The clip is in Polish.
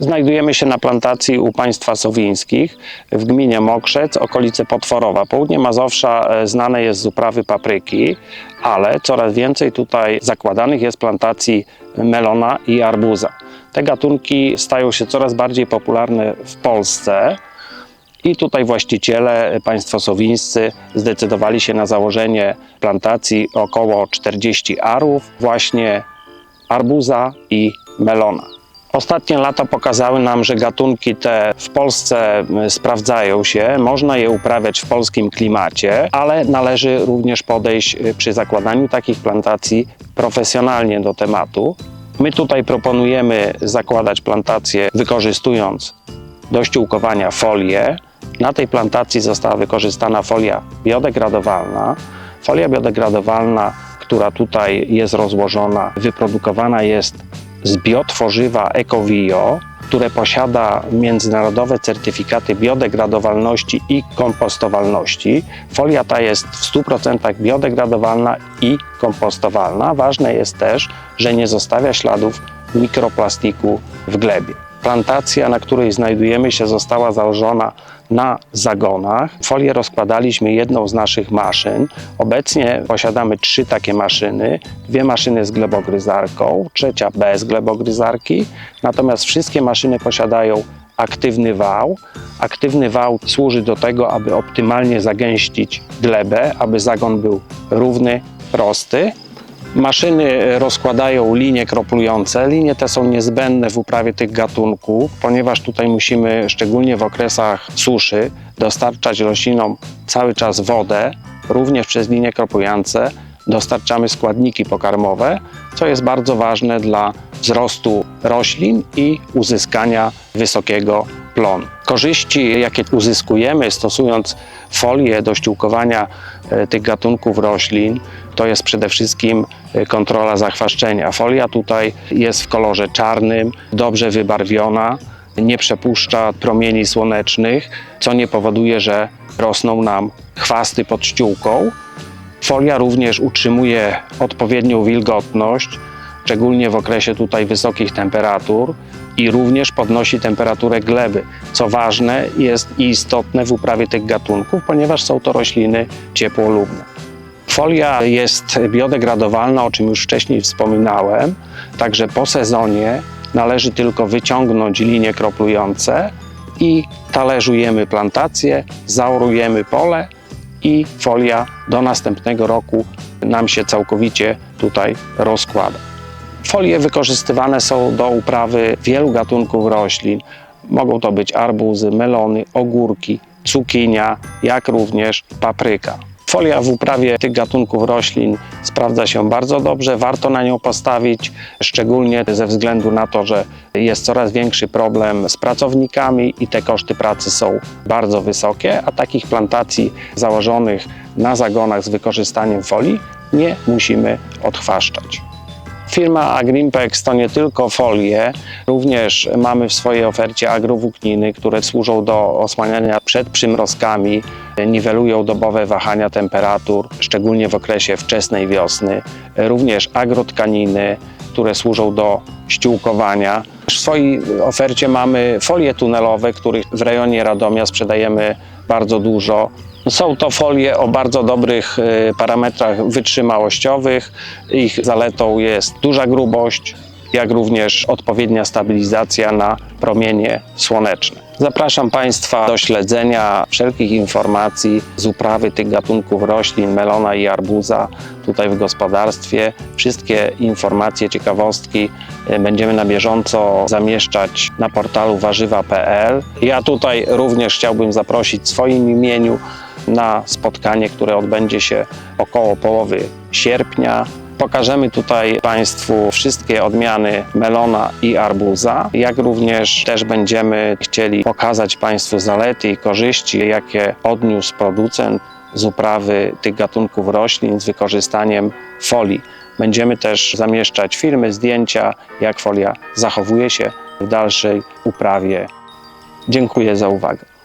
Znajdujemy się na plantacji u państwa Sowińskich w gminie Mokrzec, okolice Potworowa. Południe Mazowsza e, znane jest z uprawy papryki, ale coraz więcej tutaj zakładanych jest plantacji melona i arbuza. Te gatunki stają się coraz bardziej popularne w Polsce. I tutaj właściciele, e, państwo sowińscy, zdecydowali się na założenie plantacji około 40 arów, właśnie arbuza i melona. Ostatnie lata pokazały nam, że gatunki te w Polsce sprawdzają się, można je uprawiać w polskim klimacie, ale należy również podejść y, przy zakładaniu takich plantacji profesjonalnie do tematu. My tutaj proponujemy zakładać plantacje wykorzystując do ściółkowania folię. Na tej plantacji została wykorzystana folia biodegradowalna. Folia biodegradowalna, która tutaj jest rozłożona, wyprodukowana jest z biotworzywa EcoVio, które posiada międzynarodowe certyfikaty biodegradowalności i kompostowalności. Folia ta jest w 100% biodegradowalna i kompostowalna. Ważne jest też, że nie zostawia śladów mikroplastiku w glebie. Plantacja, na której znajdujemy się, została założona na zagonach. Folię rozkładaliśmy jedną z naszych maszyn. Obecnie posiadamy trzy takie maszyny. Dwie maszyny z glebogryzarką, trzecia bez glebogryzarki. Natomiast wszystkie maszyny posiadają aktywny wał. Aktywny wał służy do tego, aby optymalnie zagęścić glebę, aby zagon był równy, prosty. Maszyny rozkładają linie kroplujące. Linie te są niezbędne w uprawie tych gatunków, ponieważ tutaj musimy, szczególnie w okresach suszy, dostarczać roślinom cały czas wodę, również przez linie kroplujące dostarczamy składniki pokarmowe, co jest bardzo ważne dla wzrostu roślin i uzyskania wysokiego plonu. Korzyści, jakie uzyskujemy stosując folię do ściółkowania e, tych gatunków roślin, to jest przede wszystkim e, kontrola zachwaszczenia. Folia tutaj jest w kolorze czarnym, dobrze wybarwiona, nie przepuszcza promieni słonecznych, co nie powoduje, że rosną nam chwasty pod ściółką. Folia również utrzymuje odpowiednią wilgotność, szczególnie w okresie tutaj wysokich temperatur i również podnosi temperaturę gleby, co ważne jest i istotne w uprawie tych gatunków, ponieważ są to rośliny ciepłolubne. Folia jest biodegradowalna, o czym już wcześniej wspominałem, także po sezonie należy tylko wyciągnąć linie kroplujące i talerzujemy plantację, zaorujemy pole i folia do następnego roku nam się całkowicie tutaj rozkłada. Folie wykorzystywane są do uprawy wielu gatunków roślin. Mogą to być arbuzy, melony, ogórki, cukinia, jak również papryka. Folia w uprawie tych gatunków roślin sprawdza się bardzo dobrze, warto na nią postawić, szczególnie ze względu na to, że jest coraz większy problem z pracownikami i te koszty pracy są bardzo wysokie, a takich plantacji założonych na zagonach z wykorzystaniem folii nie musimy odchwaszczać. Firma Agrimpex to nie tylko folie, również mamy w swojej ofercie agrowłókniny, które służą do osłaniania przed przymrozkami, niwelują dobowe wahania temperatur, szczególnie w okresie wczesnej wiosny. Również agrotkaniny, które służą do ściółkowania. W swojej ofercie mamy folie tunelowe, których w rejonie Radomia sprzedajemy bardzo dużo. Są to folie o bardzo dobrych e, parametrach wytrzymałościowych. Ich zaletą jest duża grubość, jak również odpowiednia stabilizacja na promienie słoneczne. Zapraszam Państwa do śledzenia wszelkich informacji z uprawy tych gatunków roślin, melona i arbuza tutaj w gospodarstwie. Wszystkie informacje, ciekawostki e, będziemy na bieżąco zamieszczać na portalu warzywa.pl. Ja tutaj również chciałbym zaprosić w swoim imieniu na spotkanie, które odbędzie się około połowy sierpnia. Pokażemy tutaj Państwu wszystkie odmiany melona i arbuza, jak również też będziemy chcieli pokazać Państwu zalety i korzyści, jakie odniósł producent z uprawy tych gatunków roślin z wykorzystaniem folii. Będziemy też zamieszczać filmy, zdjęcia, jak folia zachowuje się w dalszej uprawie. Dziękuję za uwagę.